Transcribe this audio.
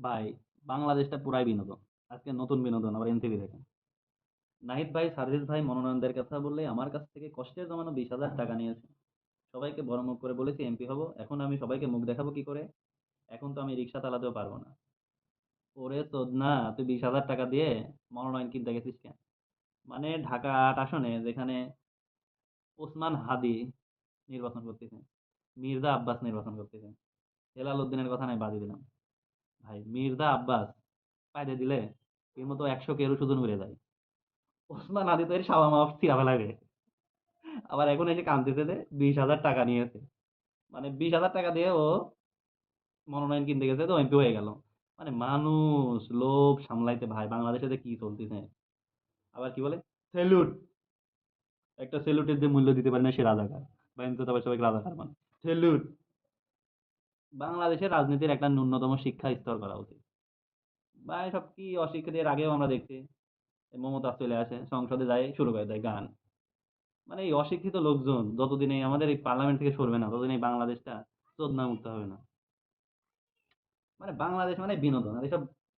ভাই, বাংলাদেশটা পুরাই বিনোদন। আজকে নতুন বিনোদন, আবার এনটিভি থেকে। নাহিদ ভাই, সার্জিস ভাই মনোনয়নদের কথা বললে আমার কাছ থেকে কষ্টের জমানো বিশ হাজার টাকা নিয়েছে। সবাইকে বড় মুখ করে বলেছি, এমপি হব। এখন আমি সবাইকে মুখ দেখাবো কি করে? এখন তো আমি রিক্সা চালাতেও পারব না। ওরে তোদ না তুই বিশ হাজার টাকা দিয়ে মনোনয়ন কিনতে গেছিস কেন? মানে ঢাকা আট আসনে যেখানে ওসমান হাদি নির্বাচন করতেছে, মির্জা আব্বাস নির্বাচন করতেছে। হেলাল উদ্দিনের কথা নাই বাদই দিলাম। ভাই, মির্জা আব্বাস, পাইরে দিলে এর মতো একশো কেরু শুধু উড়ে যায়। ওসমান আদি তো এর সাবা মাফ ছিঁড়া লাগে। আবার এখন এসে কানতেছে যে বিশ হাজার টাকা নিয়েছে। মানে বিশ হাজার টাকা দিয়ে ও মনোনয়ন কিনতে গেছে তো, এমপি হয়ে গেল। মানে মানুষ, লোভ সামলাইতে ভাই, বাংলাদেশে যে কি চলতেছে। আবার কি বলে? সেলুট। একটা সেলুটের যে মূল্য দিতে পারে না সে রাজাকার। বা এমনি তো তবে সবাইকে রাজাকার মানে। সেলুট। বাংলাদেশের রাজনীতির একটা ন্যূনতম শিক্ষা স্তর করা উচিত। বা এসব কি অশিক্ষিত এর আগেও আমরা দেখছি। মমতা চলে আসে, সংসদে যায়, শুরু করে দেয় গান। মানে এই অশিক্ষিত লোকজন যতদিন এই আমাদের এই পার্লামেন্ট থেকে সরবে না, ততদিন এই বাংলাদেশটা চোদনা মুক্ত হবে না। মানে বাংলাদেশ মানে বিনোদন, আর এসব